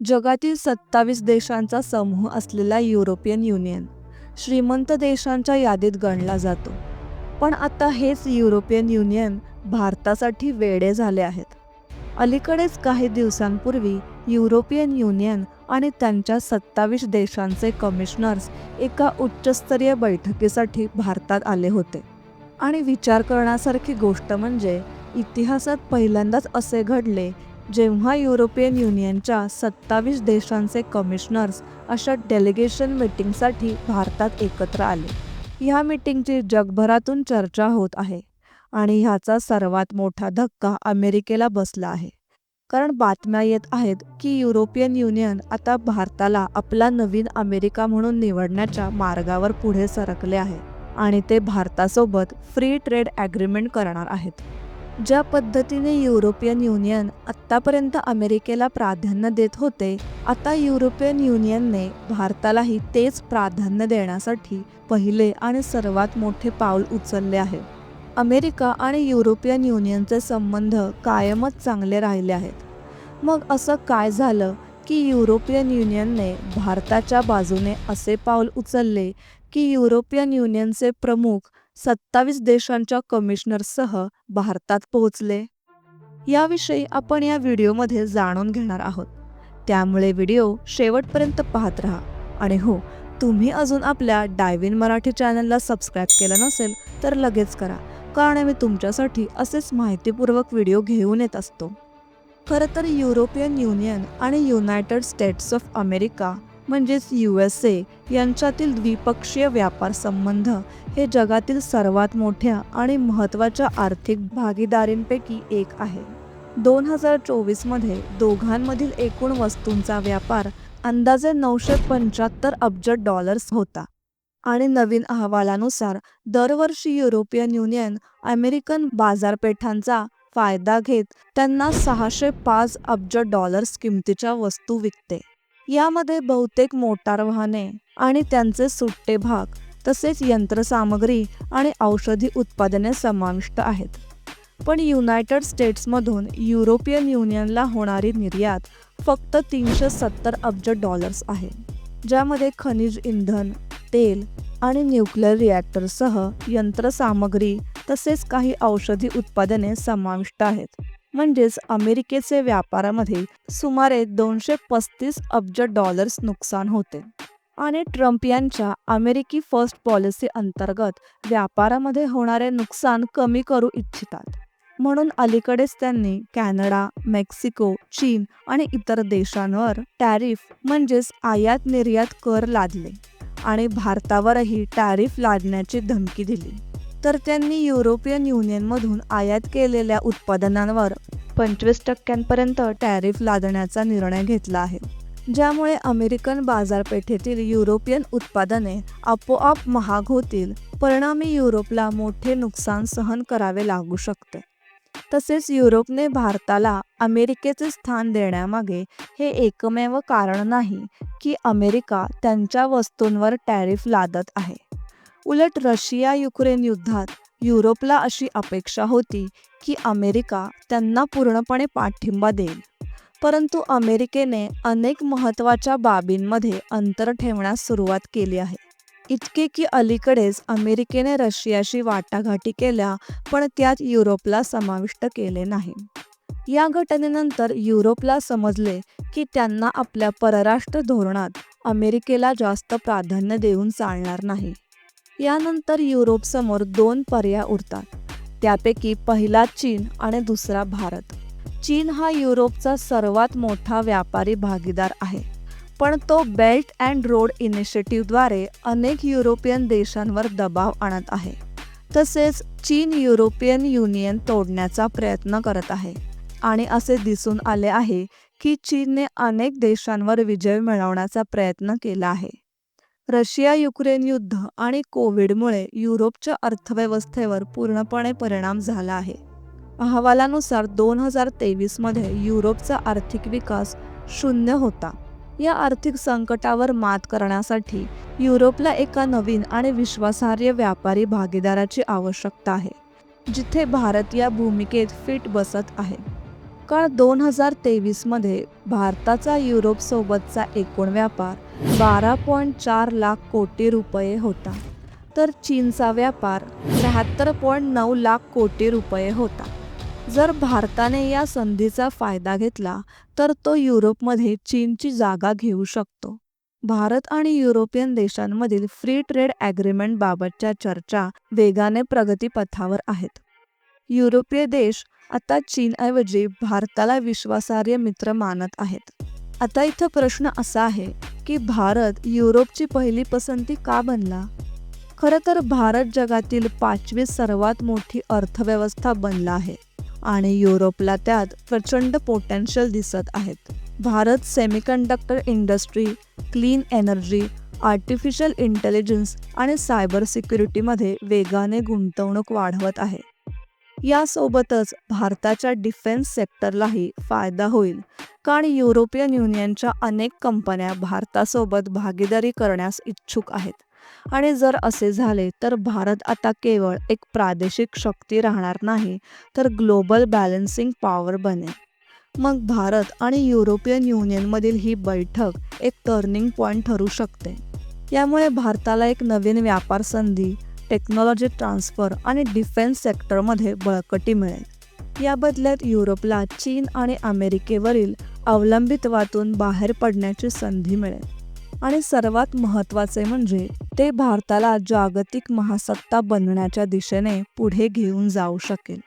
जगातील सत्तावीस देशांचा समूह असलेला युरोपियन युनियन श्रीमंत देशांच्या यादीत गणला जातो. पण आता हेच युरोपियन युनियन भारतासाठी वेडे झाले आहेत. अलीकडेच काही दिवसांपूर्वी युरोपियन युनियन आणि त्यांच्या सत्तावीस देशांचे कमिशनर्स एका उच्चस्तरीय बैठकीसाठी भारतात आले होते. आणि विचार करण्यासारखी गोष्ट म्हणजे इतिहासात पहिल्यांदाच असे घडले जेव्हा युरोपियन युनियनच्या सत्तावीस देशांचे कमिशनर्स अशा डेलिगेशन मिटिंगसाठी भारतात एकत्र आले. ह्या मीटिंगची जगभरातून चर्चा होत आहे आणि ह्याचा सर्वात मोठा धक्का अमेरिकेला बसला आहे. कारण बातम्या येत आहेत की युरोपियन युनियन आता भारताला आपला नवीन अमेरिका म्हणून निवडण्याच्या मार्गावर पुढे सरकले आहे आणि ते भारतासोबत फ्री ट्रेड ॲग्रीमेंट करणार आहेत. ज्या पद्धतीने युरोपियन युनियन आत्तापर्यंत अमेरिकेला प्राधान्य देत होते आता युरोपियन युनियनने भारतालाही तेच प्राधान्य देण्यासाठी पहिले आणि सर्वात मोठे पाऊल उचलले आहे. अमेरिका आणि युरोपियन युनियनचे संबंध कायमच चांगले राहिले आहेत. मग असं काय झालं की युरोपियन युनियनने भारताच्या बाजूने असे पाऊल उचलले की युरोपियन युनियनचे प्रमुख सत्तावीस देशांच्या कमिशनरसह भारतात पोहोचले. याविषयी आपण या व्हिडिओमध्ये जाणून घेणार आहोत. त्यामुळे व्हिडिओ शेवटपर्यंत पाहत राहा. आणि हो तुम्ही अजून आपल्या डायविन मराठी चॅनलला सबस्क्राईब केलं नसेल तर लगेच करा कारण मी तुमच्यासाठी असेच माहितीपूर्वक व्हिडिओ घेऊन येत असतो. खरं तर युरोपियन युनियन आणि युनायटेड स्टेट्स ऑफ अमेरिका म्हणजेच यू एस ए यांच्यातील द्विपक्षीय व्यापार संबंध हे जगातील सर्वात मोठ्या आणि महत्त्वाच्या आर्थिक भागीदारींपैकी एक आहे. दोन हजार चोवीसमध्ये दोघांमधील एकूण वस्तूंचा व्यापार अंदाजे नऊशे पंच्याहत्तर अब्ज डॉलर्स होता आणि नवीन अहवालानुसार दरवर्षी युरोपियन युनियन अमेरिकन बाजारपेठांचा फायदा घेत त्यांना सहाशे पाच अब्ज डॉलर्स किमतीच्या वस्तू विकते. यामध्ये बहुतेक मोटार वाहने आणि त्यांचे सुट्टे भाग तसेच यंत्रसामग्री आणि औषधी उत्पादने समाविष्ट आहेत. पण युनायटेड स्टेट्समधून युरोपियन युनियनला होणारी निर्यात फक्त तीनशे सत्तर अब्ज डॉलर्स आहे ज्यामध्ये खनिज इंधन तेल आणि न्यूक्लिअर रिॲक्टरसह यंत्रसामग्री तसेच काही औषधी उत्पादने समाविष्ट आहेत. म्हणजेच अमेरिकेचे व्यापारामध्ये सुमारे दोनशे पस्तीस अब्ज डॉलर्स नुकसान होते. आणि ट्रम्प यांच्या अमेरिकी फर्स्ट पॉलिसी अंतर्गत व्यापारामध्ये होणारे नुकसान कमी करू इच्छितात. म्हणून अलीकडेच त्यांनी कॅनडा मेक्सिको चीन आणि इतर देशांवर टॅरिफ म्हणजेच आयात निर्यात कर लादले आणि भारतावरही टॅरिफ लादण्याची धमकी दिली. तर त्यांनी युरोपियन युनियनमधून आयात केलेल्या उत्पादनांवर पंचवीस टक्क्यांपर्यंत टॅरिफ लादण्याचा निर्णय घेतला आहे ज्यामुळे अमेरिकन बाजारपेठेतील युरोपियन उत्पादने आपोआप महाग होतील परिणामी युरोपला मोठे नुकसान सहन करावे लागू शकते. तसेच युरोपने भारताला अमेरिकेचे स्थान देण्यामागे हे एकमेव कारण नाही की अमेरिका त्यांच्या वस्तूंवर टॅरिफ लादत आहे. उलट रशिया युक्रेन युद्धात युरोपला अशी अपेक्षा होती की अमेरिका त्यांना पूर्णपणे पाठिंबा देईल. परंतु अमेरिकेने अनेक महत्त्वाच्या बाबींमध्ये अंतर ठेवण्यास सुरुवात केली आहे. इतके की अलीकडेच अमेरिकेने रशियाशी वाटाघाटी केल्या पण त्यात युरोपला समाविष्ट केले नाही. या घटनेनंतर युरोपला समजले की त्यांना आपल्या परराष्ट्र धोरणात अमेरिकेला जास्त प्राधान्य देऊन चालणार नाही. यानंतर युरोपसमोर दोन पर्याय उरतात. त्यापैकी पहिला चीन आणि दुसरा भारत. चीन हा युरोपचा सर्वात मोठा व्यापारी भागीदार आहे पण तो बेल्ट अँड रोड इनिशिएटिव्हद्वारे अनेक युरोपियन देशांवर दबाव आणत आहे तसेच चीन युरोपियन युनियन तोडण्याचा प्रयत्न करत आहे. आणि असे दिसून आले आहे की चीनने अनेक देशांवर विजय मिळवण्याचा प्रयत्न केला आहे. रशिया युक्रेन युद्ध आणि कोविडमुळे युरोपच्या अर्थव्यवस्थेवर पूर्णपणे परिणाम झाला आहे. अहवालानुसार दोन हजार तेवीसमध्ये युरोपचा आर्थिक विकास शून्य होता. या आर्थिक संकटावर मात करण्यासाठी युरोपला एका नवीन आणि विश्वासार्ह व्यापारी भागीदाराची आवश्यकता आहे जिथे भारत या भूमिकेत फिट बसत आहे. काळ दोन हजार तेवीसमध्ये भारताचा युरोपसोबतचा एकूण व्यापार बारा पॉईंट चार लाख कोटी रुपये होता. तर चीनचा व्यापार त्र्याहत्तर पॉईंट नऊ लाख कोटी रुपये होता. जर भारताने या संधीचा फायदा घेतला तर तो युरोपमध्ये चीनची जागा घेऊ शकतो. भारत आणि युरोपियन देशांमधील फ्री ट्रेड ॲग्रीमेंटबाबतच्या चर्चा वेगाने प्रगतीपथावर आहेत. युरोपीय देश आता चीनऐवजी भारताला विश्वासार्ह मित्र मानत आहेत. आता इथं प्रश्न असा आहे की भारत युरोपची पहिली पसंती का बनला? खरं तर भारत जगातील पाचवी सर्वात मोठी अर्थव्यवस्था बनला आहे आणि युरोपला त्यात प्रचंड पोटेन्शियल दिसत आहेत. Bharat semiconductor industry clean energy artificial intelligence आणि सायबर सिक्युरिटीमध्ये वेगाने गुंतवणूक वाढवत आहे. यासोबतच भारताच्या डिफेन्स सेक्टरलाही फायदा होईल. कारण युरोपियन युनियनच्या अनेक कंपन्या भारतासोबत भागीदारी करण्यास इच्छुक आहेत. आणि जर असे झाले तर भारत आता केवळ एक प्रादेशिक शक्ती राहणार नाही तर ग्लोबल बॅलन्सिंग पॉवर बनेल. मग भारत आणि युरोपियन युनियनमधील ही बैठक एक टर्निंग पॉईंट ठरू शकते. यामुळे भारताला एक नवीन व्यापार संधी टेक्नॉलॉजी ट्रान्सफर आणि डिफेन्स सेक्टरमध्ये बळकटी मिळेल. या बदल्यात युरोपला चीन आणि अमेरिकेवरील अवलंबित्वातून बाहेर पडण्याची संधी मिळेल. आणि सर्वात महत्त्वाचे म्हणजे ते भारताला जागतिक महासत्ता बनण्याच्या दिशेने पुढे घेऊन जाऊ शकेल.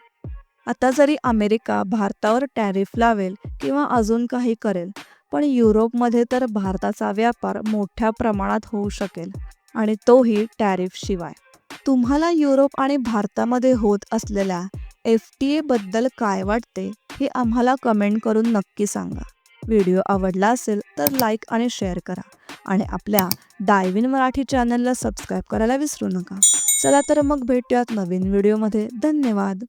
आता जरी अमेरिका भारतावर टॅरिफ लावेल किंवा अजून काही करेल पण युरोपमध्ये तर भारताचा व्यापार मोठ्या प्रमाणात होऊ शकेल आणि तोही टॅरिफशिवाय. तुम्हाला युरोप आणि भारतामध्ये होत असलेल्या एफ टी एबद्दल काय वाटते हे आम्हाला कमेंट करून नक्की सांगा. व्हिडिओ आवडला असेल तर लाईक आणि शेअर करा आणि आपल्या डायविन मराठी चॅनलला सबस्क्राईब करायला विसरू नका. चला तर मग भेटूयात नवीन व्हिडिओमध्ये धन्यवाद.